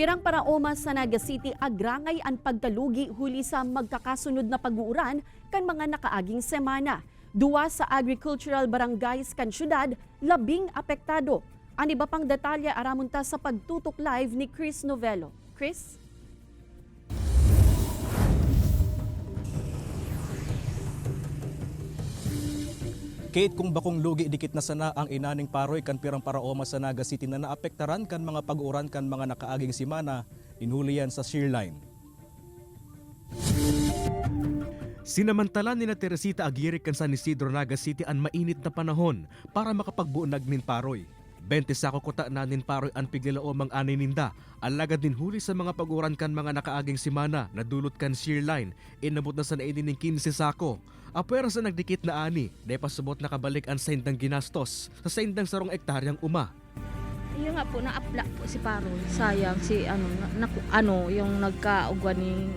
Pirang paraoma sa Naga City agrangay ang pagkalugi huli sa magkakasunod na pag-uuran kan mga nakaaging semana. Duwa sa agricultural barangays kan syudad, labing apektado. Ang iba pang detalye aramunta sa pagtutok live ni Chris Novello. Chris? Kate kung bakong lugi dikit na sana ang inaning paroy kan pirang paraoma sa Naga City na naapektaran kan mga pag-uran kan mga nakaaging simana inhuliyan sa shear line. Sinamantala ni na Teresita Aguirre kan San Isidro Naga City ang mainit na panahon para makapagbuunag nin paroy. 20 sako kuta na nin paroy ang pigilao mang ani ninda. Alagad din huli sa mga paguran kan mga nakaaging simana na dulot kan shear line. Inabot na sa nainin ng 15 sako. Apwera sa nagdikit na ani, day pasubot nakabalik ang saindang ginastos sa saindang sarong ektaryang uma. Yung nga po, na-apla po si Parol. Sayang si ano, na, naku- ano, yung nagkaugwa ni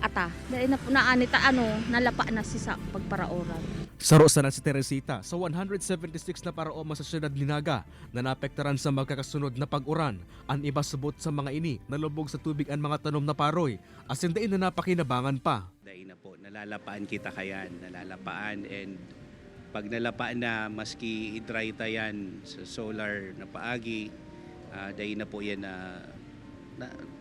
Ata. Dahil na po naanita ano, nalapa na si sa pagparaoran. Saro sa si Teresita sa 176 na paraoma sa siyudad Linaga na naapektaran sa magkakasunod na pag-uran. Ang iba subot sa mga ini nalubog sa tubig ang mga tanom na paroy. Asin dain na napakinabangan pa. Dahil na po, nalalapaan kita kayan, nalalapaan and pag nalapaan na maski i-dry ta yan sa solar na paagi, ah, dahil na po yan na, na di-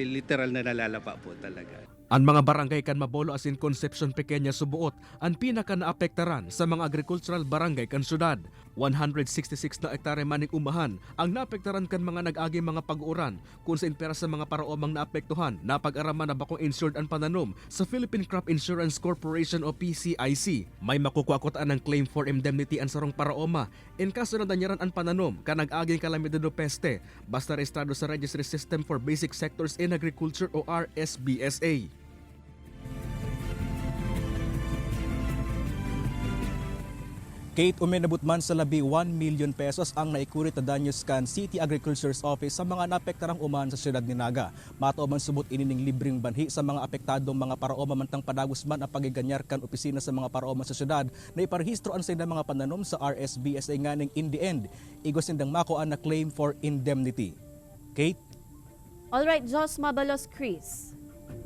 literal na nalalapa po talaga. Ang mga barangay kan Mabolo asin Concepcion Pequeña subuot ang pinaka naapektaran sa mga agricultural barangay kan syudad. 166 na hektare maning umahan ang naapektaran kan mga nag-agi mga pag-uran kung sa pera sa mga paraomang naapektuhan napag-araman na bakong insured ang pananom sa Philippine Crop Insurance Corporation o PCIC. May makukuakotaan ng claim for indemnity ang sarong paraoma in kaso na danyaran ang pananom ka nag-aging kalamidad o peste basta rehistrado sa Registry System for Basic Sectors in Agriculture o RSBSA. Kate uminabot man sa labi 1 million pesos ang naikurit na danyos kan City Agriculture's Office sa mga naapektarang uman sa siyudad ni Naga. Mato man subot inining libreng banhi sa mga apektadong mga paraoma mantang padagos man ang pagiganyar kan opisina sa mga paraoma sa siyudad na iparehistro ang sila mga pananom sa RSBSA nganing in the end. Igos sindang makuan na claim for indemnity. Kate? Alright, Jos Mabalos Chris.